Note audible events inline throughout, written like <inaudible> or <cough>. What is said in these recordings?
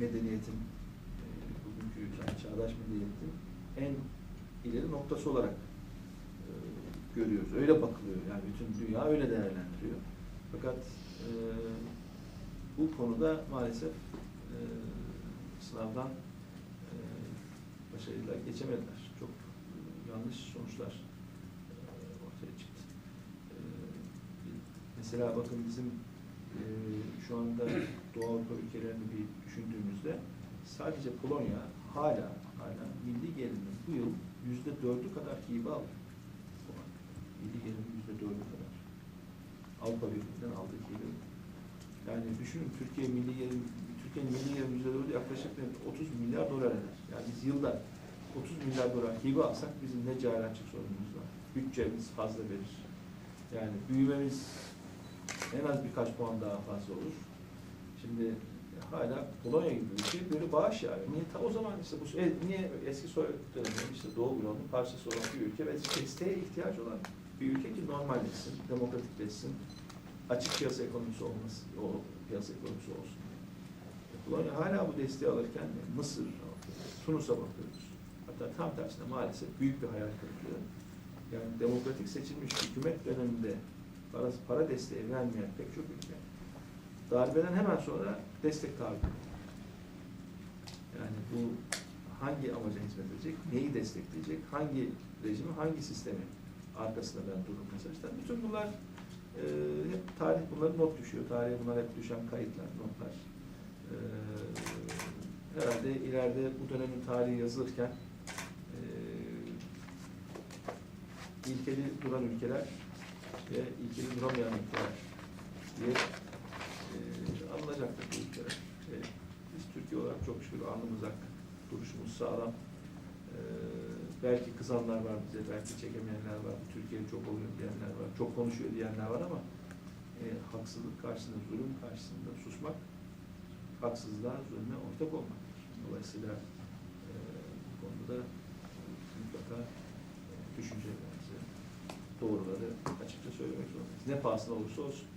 medeniyetin, e, bugünkü yani çağdaş medeniyetin en ileri noktası olarak e, görüyoruz. Öyle bakılıyor. Yani bütün dünya öyle değerlendiriyor. Fakat e, bu konuda maalesef e, sınavdan e, başarıyla geçemediler. Çok yanlış sonuçlar ortaya çıktı. Mesela bakın bizim e, şu anda Doğu Avrupa ülkelerini bir düşündüğümüzde sadece Polonya hala hala milli gelirin bu yıl yüzde dördü kadar hibe aldı. Milli gelirin yüzde dördü kadar. Avrupa Birliği'nden aldığı hibe. Yani düşünün Türkiye milli gelir, Türkiye'nin milli gelirin yüzde dördü yaklaşık 30 milyar dolar eder. Yani biz yılda 30 milyar dolar hibe alsak bizim ne cari açık sorunumuz var. Bütçemiz fazla verir. Yani büyümemiz en az birkaç puan daha fazla olur. Şimdi hala Polonya gibi bir ülke böyle bağış yani. Niye ta o zaman işte bu e, niye eski Sovyet döneminin işte Doğu bloğunun parçası olan bir ülke ve desteğe ihtiyacı olan bir ülke ki normalleşsin, demokratikleşsin, açık piyasa ekonomisi olması, o piyasa ekonomisi olsun. E, Polonya hala bu desteği alırken Mısır, Tunus'a bakıyoruz. Hatta tam tersine maalesef büyük bir hayal kırıklığı. Yani demokratik seçilmiş hükümet döneminde para, para desteği vermeyen pek çok ülke darbeden hemen sonra destek tabi. Yani bu hangi amaca hizmet edecek, neyi destekleyecek, hangi rejimi, hangi sistemi arkasında ben mesela. İşte bütün bunlar e, hep tarih bunları not düşüyor. Tarihe bunlar hep düşen kayıtlar, notlar. E, herhalde ileride bu dönemin tarihi yazılırken e, ilkeli duran ülkeler ve ilkeli duramayan ülkeler diye e, anılacaktır bu ülkeler. E, biz Türkiye olarak çok şükür alnımız ak, duruşumuz sağlam. E, belki kızanlar var bize, belki çekemeyenler var, Türkiye çok oluyor diyenler var, çok konuşuyor diyenler var ama e, haksızlık karşısında, zulüm karşısında susmak, haksızlığa, zulme ortak olmaktır. Dolayısıyla e, bu konuda da mutlaka e, düşüncelerimizi, doğruları açıkça söylemek zorundayız. Ne pahasına olursa olsun.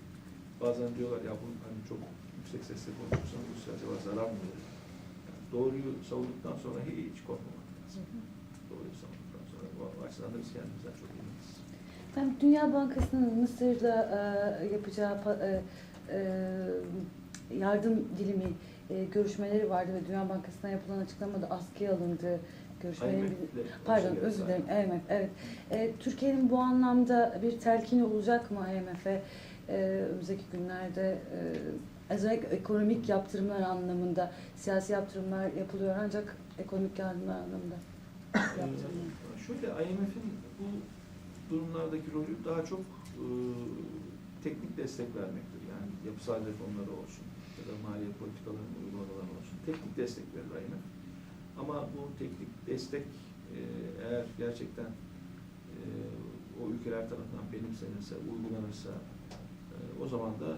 Bazen diyorlar ya bu hani çok yüksek sesle konuşursan bu acaba zarar mı verir? Yani doğruyu savunduktan sonra hiç korkmamak lazım. Doğruyu savunduktan sonra bu açıdan da biz kendimizden çok eminiz. Hem Dünya Bankası'nın Mısır'la e, yapacağı pa- e, e, yardım dilimi e, görüşmeleri vardı ve Dünya Bankası'na yapılan açıklamada askıya alındı. Görüşmelerin IMF'le Pardon özür dilerim. IMF evet. E, Türkiye'nin bu anlamda bir telkini olacak mı IMF'e e, önümüzdeki günlerde e, özellikle ekonomik yaptırımlar anlamında siyasi yaptırımlar yapılıyor ancak ekonomik yardımlar anlamında yaptırımlar. Ee, Şöyle IMF'in bu durumlardaki rolü daha çok e, teknik destek vermektir. Yani yapısal reformları olsun ya da maliye politikalarının uygulamaları olsun. Teknik destek verir IMF. Ama bu teknik destek e, eğer gerçekten e, o ülkeler tarafından benimsenirse, uygulanırsa e, o zaman da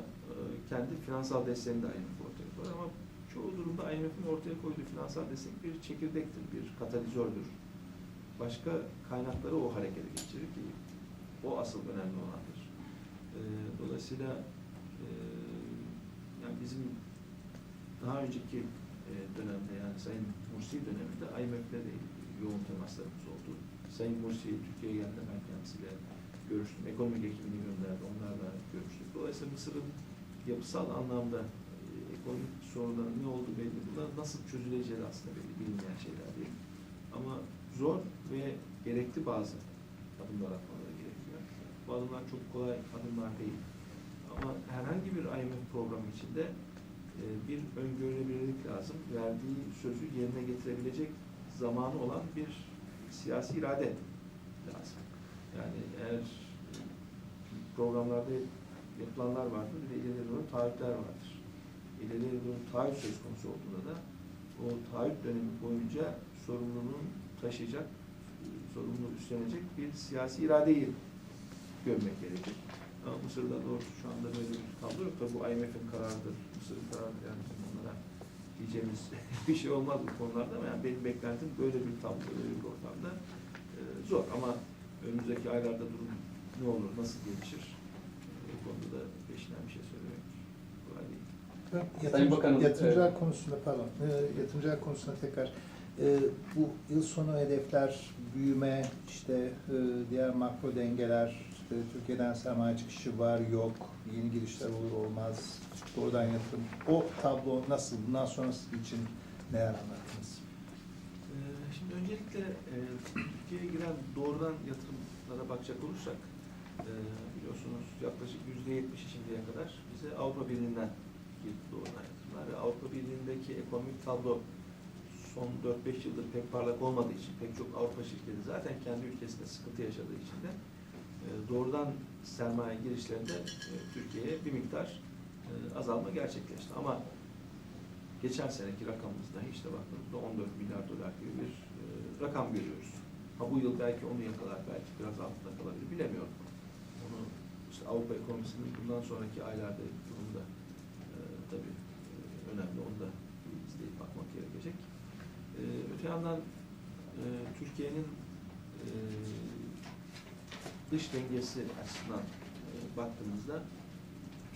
kendi finansal desteğini de IMF ortaya koyar. Ama çoğu durumda IMF'in ortaya koyduğu finansal destek bir çekirdektir, bir katalizördür başka kaynakları o harekete geçirir ki o asıl önemli olandır. Dolayısıyla yani bizim daha önceki dönemde yani Sayın Mursi döneminde IMF'le de yoğun temaslarımız oldu. Sayın Mursi Türkiye'ye geldiğinde ben kendisiyle görüştüm. Ekonomik ekibini gönderdi. Onlarla görüştük. Dolayısıyla Mısır'ın yapısal anlamda e, ekonomik sorunların ne olduğu belli. Bunlar nasıl çözüleceği aslında belli bilinmeyen şeyler değil. Ama zor ve gerekli bazı adımlar atmaları gerekiyor. Bu adımlar çok kolay adımlar değil. Ama herhangi bir IMF programı içinde bir öngörülebilirlik lazım. Verdiği sözü yerine getirebilecek zamanı olan bir siyasi irade lazım. Yani eğer e, programlarda yapılanlar vardır, bir de ileriye doğru taahhütler vardır. İleriye doğru taahhüt söz konusu olduğunda da o taahhüt dönemi boyunca sorumluluğun taşıyacak, e, sorumluluğu üstlenecek bir siyasi iradeyi görmek gerekir. Ama Mısır'da doğrusu şu anda böyle bir tablo yok. Tabii bu IMF'in kararıdır, Mısır'ın kararıdır. Yani bizim onlara diyeceğimiz <laughs> bir şey olmaz bu konularda ama yani benim beklentim böyle bir tablo, böyle bir ortamda e, zor. Ama önümüzdeki aylarda durum ne olur, nasıl gelişir? E, bu konuda da peşinden bir şey söylemek kolay değil. Sayın Bakanım, Yatırımcılar e, konusunda pardon, e, yatırımcılar konusunda tekrar e, bu yıl sonu hedefler, büyüme, işte e, diğer makro dengeler, işte Türkiye'den sermaye çıkışı var yok, yeni girişler olur olmaz, doğrudan yatırım. O tablo nasıl, bundan sonrası için neler anlattınız? Ee, Şimdi öncelikle e, Türkiye'ye giren doğrudan yatırımlara bakacak olursak e, biliyorsunuz yaklaşık yüzde yetmişi şimdiye kadar bize Avrupa Birliği'nden girdi doğrudan yatırımlar ve Avrupa Birliği'ndeki ekonomik tablo son 4-5 yıldır pek parlak olmadığı için pek çok Avrupa şirketi zaten kendi ülkesinde sıkıntı yaşadığı için de doğrudan sermaye girişlerinde e, Türkiye'ye bir miktar e, azalma gerçekleşti. Ama geçen seneki rakamımızda işte baktığımızda 14 milyar dolar gibi bir e, rakam görüyoruz. Ha bu yıl belki onu yakalar, belki biraz altında kalabilir, bilemiyorum. Onu işte Avrupa ekonomisinin bundan sonraki aylarda durumda e, tabii e, önemli, onu da izleyip bakmak gerekecek. E, öte yandan e, Türkiye'nin e, dış dengesi açısından e, baktığımızda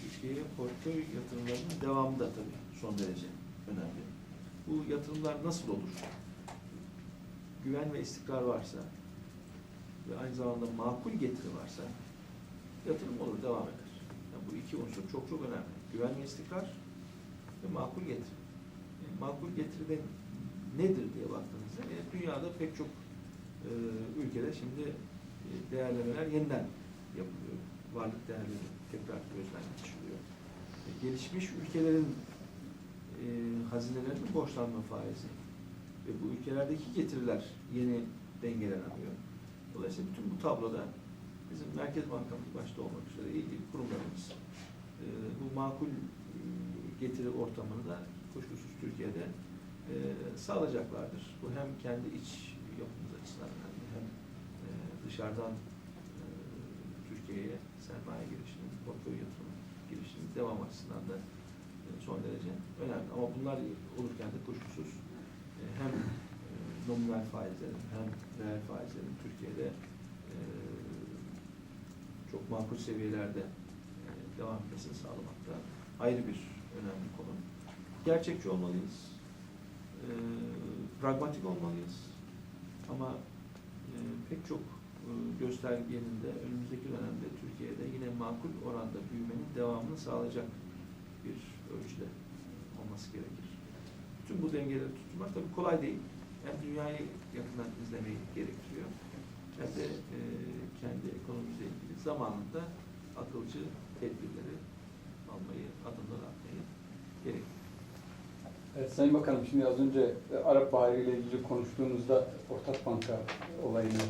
Türkiye'ye portföy yatırımlarının devamı da tabii son derece önemli. Bu yatırımlar nasıl olur? Güven ve istikrar varsa ve aynı zamanda makul getiri varsa yatırım olur, devam eder. Yani bu iki unsur çok çok önemli. Güven ve istikrar ve makul getiri. E, makul getiri de nedir diye baktığınızda e, dünyada pek çok e, ülkede şimdi değerlemeler yeniden yapılıyor. Varlık değerleri tekrar gözden geçiriliyor. E, gelişmiş ülkelerin e, hazinelerinin borçlanma faizi ve bu ülkelerdeki getiriler yeni dengelenemiyor. Dolayısıyla bütün bu tabloda bizim Merkez Bankamız başta olmak üzere ilgili kurumlarımız e, bu makul e, getiri ortamını da kuşkusuz Türkiye'de e, sağlayacaklardır. Bu hem kendi iç yapımız açısından dışarıdan e, Türkiye'ye sermaye girişinin, portföy yatırım girişinin devam açısından da e, son derece önemli. Ama bunlar olurken de kuşkusuz e, hem nominal faizlerin hem reel faizlerin Türkiye'de çok makul seviyelerde devam etmesini sağlamakta ayrı bir önemli konu. Gerçekçi olmalıyız, pragmatik olmalıyız ama pek çok göstergenin de önümüzdeki dönemde Türkiye'de yine makul oranda büyümenin devamını sağlayacak bir ölçüde olması gerekir. Bütün bu dengeleri tutturmak tabii kolay değil. Hem dünyayı yakından izlemeyi gerektiriyor hem de e, kendi ekonomimizle ilgili zamanında akılcı tedbirleri almayı, adımlar atmayı gerektiriyor. Evet, Sayın Bakanım şimdi az önce e, Arap Baharı ile ilgili konuştuğunuzda ortak banka olayını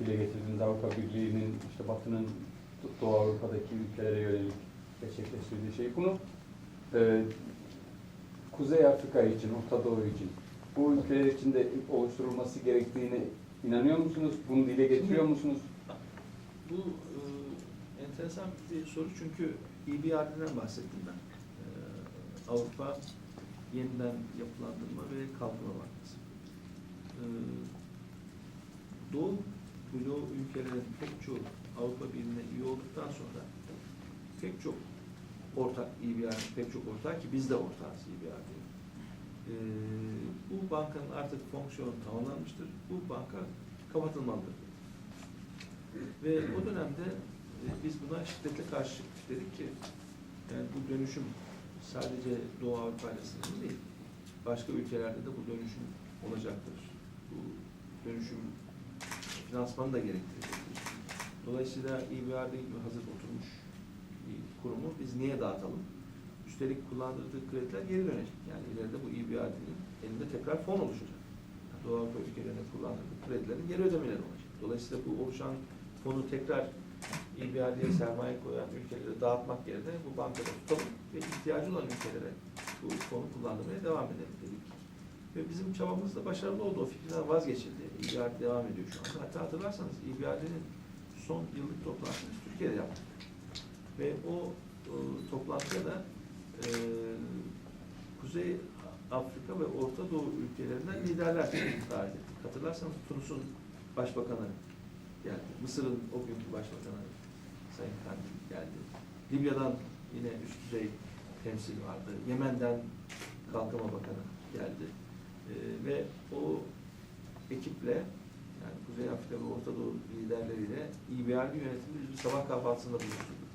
dile getirdiniz. Avrupa Birliği'nin işte Batı'nın Doğu Avrupa'daki ülkelere yönelik gerçekleştirdiği şey. Bunu e, Kuzey Afrika için, Orta Doğu için bu ülkeler için de oluşturulması gerektiğine inanıyor musunuz? Bunu dile getiriyor musunuz? Bu e, enteresan bir soru çünkü EBRD'den bahsettim ben. E, Avrupa Yeniden Yapılandırma ve Kalkınma Bankası. E, Doğu bloğu ülkelerin pek çoğu Avrupa Birliği'ne üye olduktan sonra pek çok ortak EBRD, pek çok ortak ki biz de ortağız EBRD'ye. E, bu bankanın artık fonksiyonu tamamlanmıştır. Bu banka kapatılmalıdır. Ve o dönemde e, biz buna şiddetle karşı çıktık. Dedik ki yani bu dönüşüm sadece Doğu Avrupa ile değil. Başka ülkelerde de bu dönüşüm olacaktır. Bu dönüşüm finansmanı da gerektirecektir. Dolayısıyla gibi hazır oturmuş bir kurumu biz niye dağıtalım? Üstelik kullandırdığı krediler geri dönecek. Yani ileride bu EBRD'nin elinde tekrar fon oluşacak. Yani Doğu Avrupa ülkelerine kullandırdığı kredilerin geri ödemeleri olacak. Dolayısıyla bu oluşan fonu tekrar EBRD'ye sermaye koyan ülkelere dağıtmak yerine bu bankada tutalım ve ihtiyacı olan ülkelere bu fonu kullandırmaya devam edelim. Ve bizim çabamız da başarılı oldu. O fikirden vazgeçildi. EBRD devam ediyor şu anda. Hatta hatırlarsanız EBRD'nin son yıllık toplantısını Türkiye'de yaptık. Ve o, o toplantıya da e, Kuzey Afrika ve Orta Doğu ülkelerinden liderler davet ettik. Hatırlarsanız Tunus'un başbakanı geldi. Mısır'ın o günkü başbakanı Sayın Kandil geldi. Libya'dan yine üst düzey temsil vardı. Yemen'den Kalkınma Bakanı geldi. E, ve o ekiple yani Kuzey Afrika ve Orta Doğu liderleriyle EBRD yönetiminde biz bir sabah kahvaltısında buluşturduk.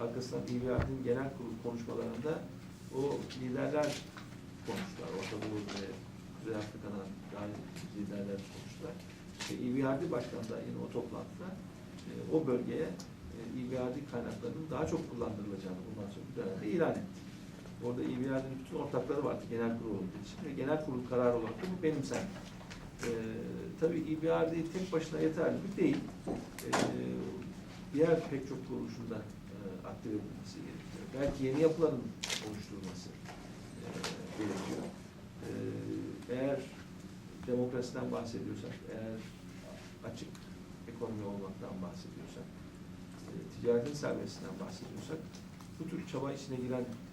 Arkasından EBRD'nin genel kurul konuşmalarında o liderler konuştular. Orta Doğu ve Kuzey Afrika'dan dair liderler konuştular. İşte EBRD Başkanı da yine o toplantıda e, o bölgeye e, EBRD kaynaklarının daha çok kullandırılacağını bundan sonra ilan etti. Orada EBRD'nin bütün ortakları vardı genel kurul olduğu için ve genel kurul kararı olarak da bu benimsendi. Ee, tabii EBRD tek başına yeterli mi? Değil. Ee, diğer pek çok kuruluşun da e, aktive edilmesi gerekiyor. Belki yeni yapıların oluşturulması e, gerekiyor. Ee, eğer demokrasiden bahsediyorsak, eğer açık ekonomi olmaktan bahsediyorsak, e, ticaretin serbestliğinden bahsediyorsak, bu tür çaba içine giren e,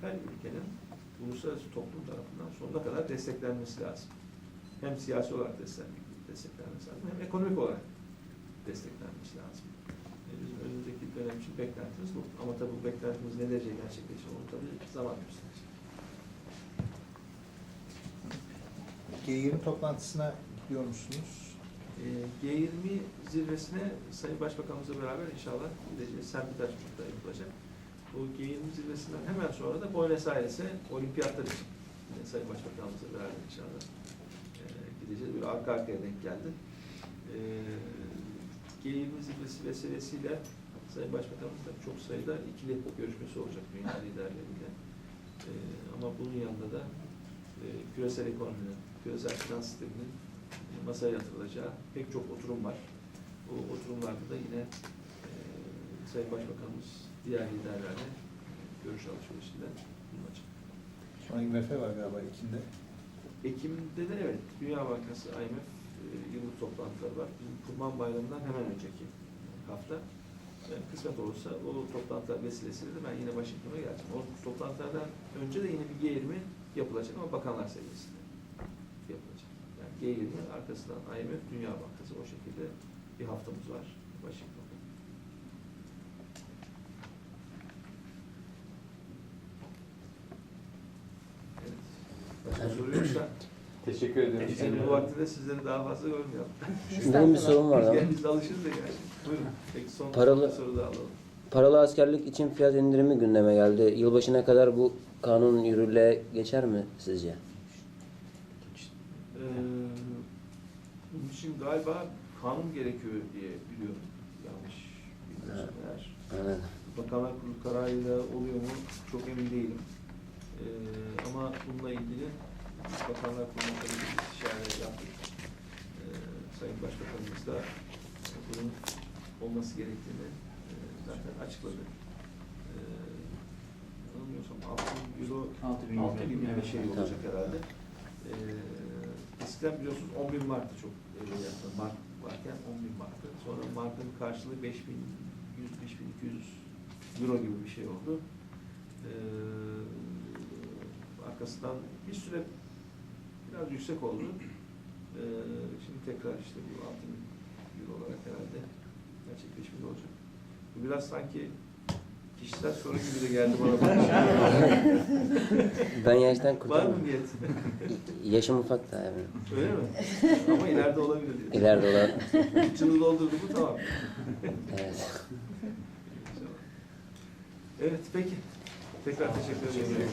her ülkenin uluslararası toplum tarafından sonuna kadar desteklenmesi lazım. Hem siyasi olarak destek- desteklenmesi lazım, hem ekonomik olarak desteklenmesi lazım. E, bizim önümüzdeki dönem için beklentimiz bu. Ama tabii bu beklentimiz ne derece gerçekleşir onu tabii zaman gösterecek. G20 toplantısına gidiyor musunuz? E, G20 zirvesine Sayın Başbakanımızla beraber inşallah gideceğiz. St. Petersburg'da yapılacak. Bu G20 zirvesinden hemen sonra da Buenos Aires'e olimpiyatlar için yine Sayın Başbakanımızla beraber inşallah e, gideceğiz. Böyle arka arkaya denk geldi. E, G20 zirvesi vesilesiyle Sayın Başbakanımızla çok sayıda ikili görüşmesi olacak dünya liderleriyle. E, ama bunun yanında da e, küresel ekonominin, küresel finans sisteminin masaya yatırılacağı pek çok oturum var. Bu oturumlarda da yine Sayın Başbakanımız diğer liderlerle görüş alışverişinde bulunacak. Sonra IMF var galiba Ekim'de. Ekim'de de evet Dünya Bankası IMF e, yıllık toplantıları var. Bizim Kurban Bayramı'ndan hemen önceki hafta. E, kısmet olursa o toplantılar vesilesiyle de ben yine Washington'a geleceğim. O toplantılardan önce de yine bir G20 yapılacak ama bakanlar seviyesinde yapılacak. Yani G20 arkasından IMF, Dünya Bankası o şekilde bir haftamız var Washington'da. Evet. Yoksa <clears throat> Teşekkür ediyorum. Gecenin bu vaktinde sizleri daha fazla görmüyorum. Benim bir sorum var Biz, ama. gel- biz de alışırız da gerçi. Buyurun. Peki son Paralı- bir soru daha alalım. Paralı askerlik için fiyat indirimi gündeme geldi. Yılbaşına kadar bu kanun yürürlüğe geçer mi sizce? Ee, bunun için galiba kanun gerekiyor diye biliyorum. Yanlış bilmiyorsam eğer. Anladım. Bakanlar Kurulu kararıyla oluyor mu çok emin değilim. Ee, ama bununla ilgili Bakanlar Kurulu'na tabii bir istişare yaptık. Ee, Sayın Başbakanımız da bunun olması gerektiğini e, zaten açıkladı. Ee, yanılmıyorsam 6 bin euro 6 bin gibi bir şey olacak herhalde. Ee, eskiden biliyorsunuz 10 bin marktı çok e, yaptı. Mark varken 10 bin marktı. Sonra markın karşılığı 5 bin 100, 5200 euro gibi bir şey oldu. Ee, arkasından bir süre biraz yüksek oldu. Ee, şimdi tekrar işte bu 6 bin euro olarak herhalde gerçekleşmiş olacak. Bu biraz sanki kişisel soru gibi de geldi bana. <laughs> Ben yaştan Var mı kurtuldum. niyet? <laughs> Yaşım ufak da yani. Öyle mi? Ama ileride olabilir diyor. İleride olan. Üç yılı doldurdu mu tamam. Evet. Evet peki. Tekrar teşekkür ederim.